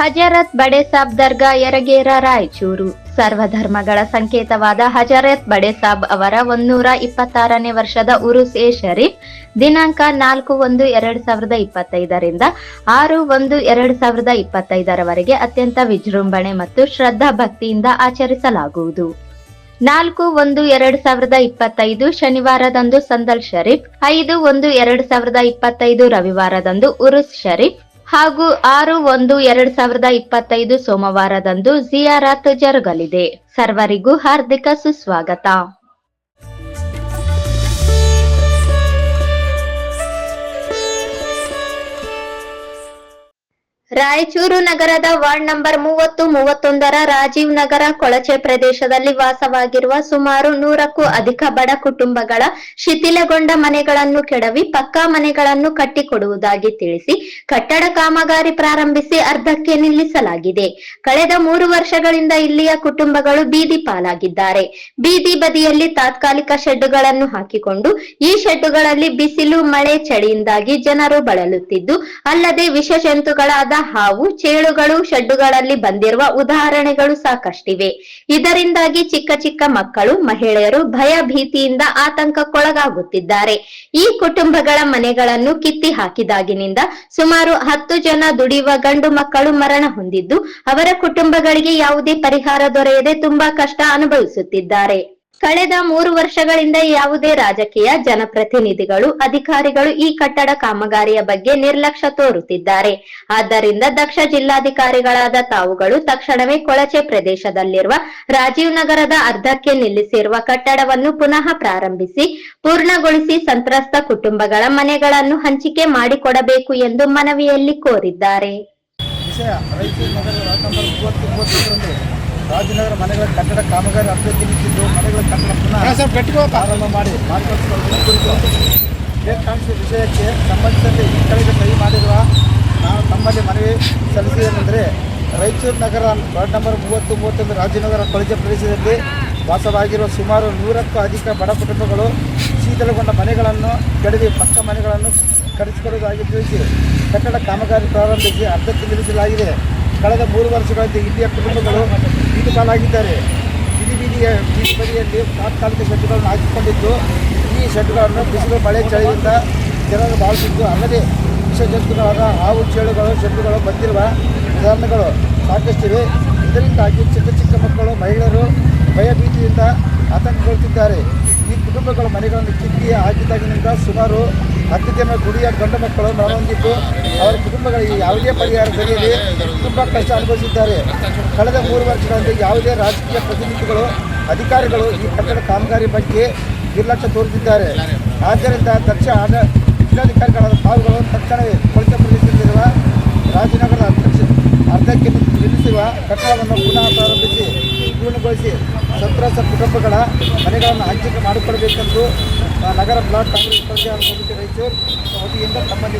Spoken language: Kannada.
ಹಜರತ್ ಬಡೆ ಸಾಬ್ ದರ್ಗಾ ಯರಗೇರ ರಾಯಚೂರು. ಸರ್ವಧರ್ಮಗಳ ಸಂಕೇತವಾದ ಹಜರತ್ ಬಡೇಸಾಬ್ ಅವರ ಒಂದೂರ ಇಪ್ಪತ್ತಾರನೇ ವರ್ಷದ ಉರುಸ್ ಎ ಶರೀಫ್, ದಿನಾಂಕ ನಾಲ್ಕು ಒಂದು ಎರಡ್ ಸಾವಿರದ ಇಪ್ಪತ್ತೈದರಿಂದ ಆರು ಒಂದು ಎರಡ್ ಸಾವಿರದ ಇಪ್ಪತ್ತೈದರವರೆಗೆ ಅತ್ಯಂತ ವಿಜೃಂಭಣೆ ಮತ್ತು ಶ್ರದ್ಧಾ ಭಕ್ತಿಯಿಂದ ಆಚರಿಸಲಾಗುವುದು. ನಾಲ್ಕು ಒಂದು ಎರಡ್ ಸಾವಿರದ ಇಪ್ಪತ್ತೈದು ಶನಿವಾರದಂದು ಸಂದಲ್ ಶರೀಫ್, ಐದು ಒಂದು ಎರಡ್ ಸಾವಿರದ ಇಪ್ಪತ್ತೈದು ರವಿವಾರದಂದು ಉರುಸ್ ಶರೀಫ್ ಹಾಗೂ ಆರು ಒಂದು ಎರಡ್ ಸಾವಿರದ ಇಪ್ಪತ್ತೈದು ಸೋಮವಾರದಂದು ಜಿಯಾರಾತ್ ಜರುಗಲಿದೆ. ಸರ್ವರಿಗೂ ಹಾರ್ದಿಕ ಸುಸ್ವಾಗತ. ರಾಯಚೂರು ನಗರದ ವಾರ್ಡ್ ನಂಬರ್ ಮೂವತ್ತು, ಮೂವತ್ತೊಂದರ ರಾಜೀವ್ ನಗರ ಕೊಳಚೆ ಪ್ರದೇಶದಲ್ಲಿ ವಾಸವಾಗಿರುವ ಸುಮಾರು ನೂರಕ್ಕೂ ಅಧಿಕ ಬಡ ಕುಟುಂಬಗಳ ಶಿಥಿಲಗೊಂಡ ಮನೆಗಳನ್ನು ಕೆಡವಿ ಪಕ್ಕಾ ಮನೆಗಳನ್ನು ಕಟ್ಟಿಕೊಡುವುದಾಗಿ ತಿಳಿಸಿ ಕಟ್ಟಡ ಕಾಮಗಾರಿ ಪ್ರಾರಂಭಿಸಿ ಅರ್ಧಕ್ಕೆ ನಿಲ್ಲಿಸಲಾಗಿದೆ. ಕಳೆದ ಮೂರು ವರ್ಷಗಳಿಂದ ಇಲ್ಲಿಯ ಕುಟುಂಬಗಳು ಬೀದಿ ಪಾಲಾಗಿದ್ದಾರೆ. ಬೀದಿ ಬದಿಯಲ್ಲಿ ತಾತ್ಕಾಲಿಕ ಶೆಡ್ಡುಗಳನ್ನು ಹಾಕಿಕೊಂಡು ಈ ಶೆಡ್ಡುಗಳಲ್ಲಿ ಬಿಸಿಲು, ಮಳೆ, ಚಳಿಯಿಂದಾಗಿ ಜನರು ಬಳಲುತ್ತಿದ್ದು, ಅಲ್ಲದೆ ವಿಷ ಜಂತುಗಳಾದ ಹಾವು ಚೇಳುಗಳು ಶೆಡ್ಡುಗಳಲ್ಲಿ ಬಂದಿರುವ ಉದಾಹರಣೆಗಳು ಸಾಕಷ್ಟಿವೆ. ಇದರಿಂದಾಗಿ ಚಿಕ್ಕ ಚಿಕ್ಕ ಮಕ್ಕಳು, ಮಹಿಳೆಯರು ಭಯ ಭೀತಿಯಿಂದ ಆತಂಕಕ್ಕೊಳಗಾಗುತ್ತಿದ್ದಾರೆ. ಈ ಕುಟುಂಬಗಳ ಮನೆಗಳನ್ನು ಕಿತ್ತಿ ಹಾಕಿದಾಗಿನಿಂದ ಸುಮಾರು ಹತ್ತು ಜನ ದುಡಿಯುವ ಗಂಡು ಮಕ್ಕಳು ಮರಣ ಹೊಂದಿದ್ದು, ಅವರ ಕುಟುಂಬಗಳಿಗೆ ಯಾವುದೇ ಪರಿಹಾರ ದೊರೆಯದೆ ತುಂಬಾ ಕಷ್ಟ ಅನುಭವಿಸುತ್ತಿದ್ದಾರೆ. ಕಳೆದ ಮೂರು ವರ್ಷಗಳಿಂದ ಯಾವುದೇ ರಾಜಕೀಯ ಜನಪ್ರತಿನಿಧಿಗಳು, ಅಧಿಕಾರಿಗಳು ಈ ಕಟ್ಟಡ ಕಾಮಗಾರಿಯ ಬಗ್ಗೆ ನಿರ್ಲಕ್ಷ್ಯ ತೋರುತ್ತಿದ್ದಾರೆ. ಆದ್ದರಿಂದ ದಕ್ಷ ಜಿಲ್ಲಾಧಿಕಾರಿಗಳಾದ ತಾವುಗಳು ತಕ್ಷಣವೇ ಕೊಳಚೆ ಪ್ರದೇಶದಲ್ಲಿರುವ ರಾಜೀವ್ ನಗರದ ಅರ್ಧಕ್ಕೆ ನಿಲ್ಲಿಸಿರುವ ಕಟ್ಟಡವನ್ನು ಪುನಃ ಪ್ರಾರಂಭಿಸಿ, ಪೂರ್ಣಗೊಳಿಸಿ ಸಂತ್ರಸ್ತ ಕುಟುಂಬಗಳ ಮನೆಗಳನ್ನು ಹಂಚಿಕೆ ಮಾಡಿಕೊಡಬೇಕು ಎಂದು ಮನವಿಯಲ್ಲಿ ಕೋರಿದ್ದಾರೆ. ರಾಜನಗರ ಮನೆಗಳ ಕಟ್ಟಡ ಕಾಮಗಾರಿ ಅಭಿವೃದ್ಧಿ ನಿಂತಿದ್ದು ಮನೆಗಳ ಕಟ್ಟಡ ಪುನಃ ಪ್ರಾರಂಭ ಮಾಡಿ ಮಾಡಿಕೊಳ್ಳುವ ಕುರಿತು ವಿಷಯಕ್ಕೆ ಸಂಬಂಧಿಸಿದಂತೆ ಈ ಕಡೆಗೆ ಸಹಿ ಮಾಡಿರುವ ನಾವು ತಮ್ಮಲ್ಲಿ ಮನವಿ ಸಲ್ಲಿಸಿದ್ದೇನೆಂದರೆ ರಾಯಚೂರು ನಗರ ವಾರ್ಡ್ ನಂಬರ್ ಮೂವತ್ತು ಮೂವತ್ತೊಂದು ರಾಜನಗರ ಕೊಳಚೆ ಪ್ರದೇಶದಲ್ಲಿ ವಾಸವಾಗಿರುವ ಸುಮಾರು ನೂರಕ್ಕೂ ಅಧಿಕ ಬಡ ಕುಟುಂಬಗಳು ಶೀತಲಗೊಂಡ ಮನೆಗಳನ್ನು ಕೆಡವಿ ಪಕ್ಕ ಮನೆಗಳನ್ನು ಕಡಿಸಿಕೊಡುವುದಾಗಿ ತಿಳಿಸಿ ಕಟ್ಟಡ ಕಾಮಗಾರಿ ಪ್ರಾರಂಭಿಸಿ ಅರ್ಧಕ್ಕೆ ನಿಲ್ಲಿಸಲಾಗಿದೆ. ಕಳೆದ ಮೂರು ವರ್ಷಗಳಿಂದ ಇಲ್ಲಿಯ ಕುಟುಂಬಗಳು ಬೀದಿ ಪಾಲಾಗಿದ್ದಾರೆ ಬೀದಿ ಬೀದಿಯ ಬೀದಿ ಬದಿಯಲ್ಲಿ ತಾತ್ಕಾಲಿಕ ಶೆಡ್ಗಳನ್ನು ಹಾಕಿಕೊಂಡಿದ್ದು, ಈ ಶೆಡ್ಗಳನ್ನು ಬಿಸಿಲು, ಮಳೆ ಚಳಿಯಿಂದ ಜನರು ಭಾವಿಸಿದ್ದು ಅಲ್ಲದೆ ವಿಷ ಜಂತುಗಳಾದ ಹಾವು, ಚೇಳುಗಳು ಶೆಡ್ಡುಗಳು ಬಂದಿರುವ ವಿಧಾನಗಳು ಸಾಕಷ್ಟಿವೆ. ಇದರಿಂದಾಗಿ ಚಿಕ್ಕ ಚಿಕ್ಕ ಮಕ್ಕಳು, ಮಹಿಳೆಯರು ಭಯಭೀತಿಯಿಂದ ಆತಂಕಗೊಳ್ಳುತ್ತಿದ್ದಾರೆ. ಈ ಕುಟುಂಬಗಳ ಮನೆಗಳನ್ನು ಕಿತ್ತಿ ಹಾಕಿದಾಗಿನಿಂದ ಸುಮಾರು ಹತ್ತು ಜನ ದುಡಿಯ ಗಂಡು ಮಕ್ಕಳು ಮರಣಹೊಂದಿದ್ದು ಅವರ ಕುಟುಂಬಗಳಿಗೆ ಯಾವುದೇ ಪರಿಹಾರ ದೊರೆಯದೆ ತುಂಬ ಕಷ್ಟ ಅನುಭವಿಸಿದ್ದಾರೆ. ಕಳೆದ ಮೂರು ವರ್ಷಗಳಿಂದ ಯಾವುದೇ ರಾಜಕೀಯ ಪ್ರತಿನಿಧಿಗಳು, ಅಧಿಕಾರಿಗಳು ಈ ಕಟ್ಟಡ ಕಾಮಗಾರಿ ಬಗ್ಗೆ ನಿರ್ಲಕ್ಷ್ಯ ತೋರುತ್ತಿದ್ದಾರೆ. ಆದ್ದರಿಂದ ದಕ್ಷ ಆಡ ಜಿಲ್ಲಾಧಿಕಾರಿಗಳಾದ ಪಾವುಗಳು ತಕ್ಷಣವೇ ಕೊಳಚೆ ಪ್ರದೇಶದಲ್ಲಿರುವ ರಾಜನಗರದ ಅಧ್ಯಕ್ಷ, ಅರ್ಧಕ್ಕೆ ನಿಲ್ಲಿಸಿರುವ ಕಟ್ಟಡವನ್ನು ಪುನಃ ಪ್ರಾರಂಭಿಸಿ ಪೂರ್ಣಗೊಳಿಸಿ ಸಂತ್ರಸ್ತ ಕುಟುಂಬಗಳ ಮನೆಗಳನ್ನು ಹಂಚಿಕೆ ಮಾಡಿಕೊಡಬೇಕೆಂದು ನಗರ ಬ್ಲಾಕ್ ಕಾಂಗ್ರೆಸ್ ಪ್ರಚಾರ ಸಮಿತಿ ರಾಯಚೂರು ವತಿಯಿಂದ ತಮ್ಮಲ್ಲಿ